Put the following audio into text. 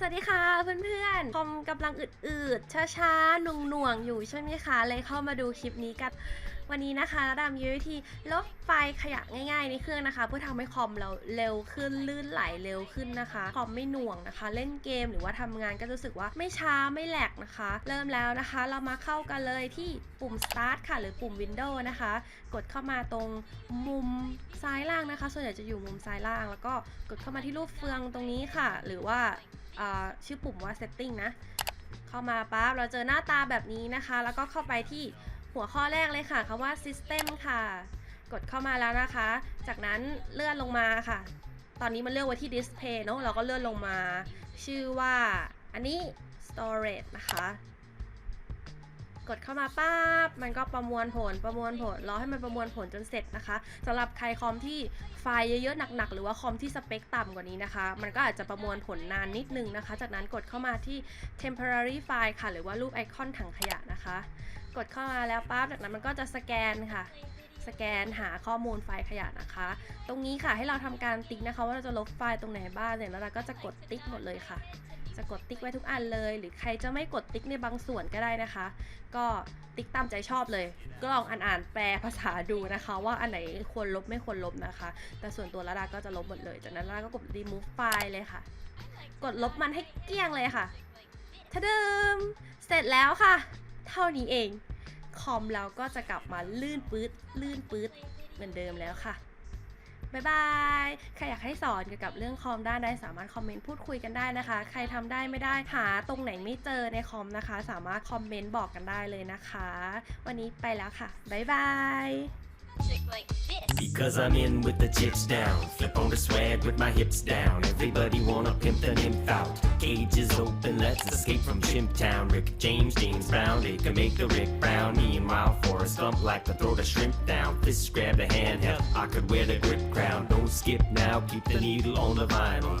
สวัสดีค่ะเพื่อนๆคอมกำลังอืดๆช้าๆหน่วงๆอยู่ใช่ไหมคะเลยเข้ามาดูคลิปนี้กันวันนี้นะคะรดามมีวิธีลบไฟล์ขยะง่ายๆในเครื่องนะคะ เพื่อทำให้คอมเราเร็วขึ้นลื่นไหลเร็วขึ้นนะคะ คอมไม่หน่วงนะคะ เล่นเกมหรือว่าทำงานก็รู้สึกว่าไม่ช้าไม่แหลกนะคะ เริ่มแล้วนะคะ เรามาเข้ากันเลยที่ปุ่ม start ค่ะ หรือปุ่ม Windows นะคะ กดเข้ามาตรงมุมซ้ายล่างนะคะ ส่วนใหญ่จะอยู่มุมซ้ายล่าง แล้วก็กดเข้ามาที่รูปเฟืองตรงนี้ค่ะ หรือว่า ชื่อปุ่มว่า setting นะ เข้ามาปั๊บเราเจอหน้าตาแบบนี้นะคะ แล้วก็เข้าไปที่หัวข้อแรกเลยค่ะคำว่า system ค่ะ กดเข้ามาแล้วนะคะ จากนั้นเลื่อนลงมาค่ะ ตอนนี้มันเลือกไว้ที่ display เนาะเราก็เลื่อนลงมา ชื่อว่าอันนี้ storage นะคะ กดเข้ามาปั๊บมันก็ประมวลผลประมวลผลรอให้มันประมวลผลจนเสร็จนะคะสำหรับใครคอมที่ไฟล์เยอะๆหนักๆ หรือว่าคอมที่สเปคต่ำกว่านี้นะคะ มันก็อาจจะประมวลผลนานนิดนึงนะคะ จากนั้นกดเข้ามาที่ temporary file ค่ะ หรือว่ารูปไอคอนถังขยะนะคะ กดเข้ามาแล้วปั๊บจากนั้นมันก็จะสแกนค่ะสแกนหาข้อมูลไฟล์ขยะนะคะ ตรงนี้ค่ะให้เราทำการติ๊กนะคะ ว่าเราจะลบไฟล์ตรงไหนบ้างเนี่ยแล้วเราก็จะกดติ๊กหมดเลยค่ะ จะกดติ๊กไว้ทุกอันเลย หรือใครจะไม่กดติ๊กในบางส่วนก็ได้นะคะ ก็ติ๊กตามใจชอบเลย ก็ลองอ่านอ่านๆแปลภาษาดูนะคะ ว่าอันไหนควรลบไม่ควรลบนะคะ แต่ส่วนตัวละดาก็จะลบหมดเลย จากนั้นละดาก็กด remove file เลยค่ะ กดลบมันให้เกลี้ยงเลยค่ะทะดึมเสร็จแล้วค่ะ เท่านี้เอง คอมเราก็จะกลับมาลื่นปื๊ดลื่นปื๊ดเหมือนเดิมแล้วค่ะ บ๊ายบาย ใครอยากให้สอนเกี่ยวกับเรื่องคอมด้านใดสามารถคอมเมนต์พูดคุยกันได้นะคะ ใครทำได้ไม่ได้หาตรงไหนไม่เจอในคอมนะคะ สามารถคอมเมนต์บอกกันได้เลยนะคะ วันนี้ไปแล้วค่ะ บ๊ายบาย Because I'm in with the chips down. Flip on the swag with my hips down. Everybody wanna pimp the nymph out. Cage is open, let's escape from Chimp Town. Rick James, James Brown, they can make the Rick Brown. Meanwhile, a stump like to throw the shrimp down. Fist grab the handheld, I could wear the grip crown. Don't skip now, keep the needle on the vinyl.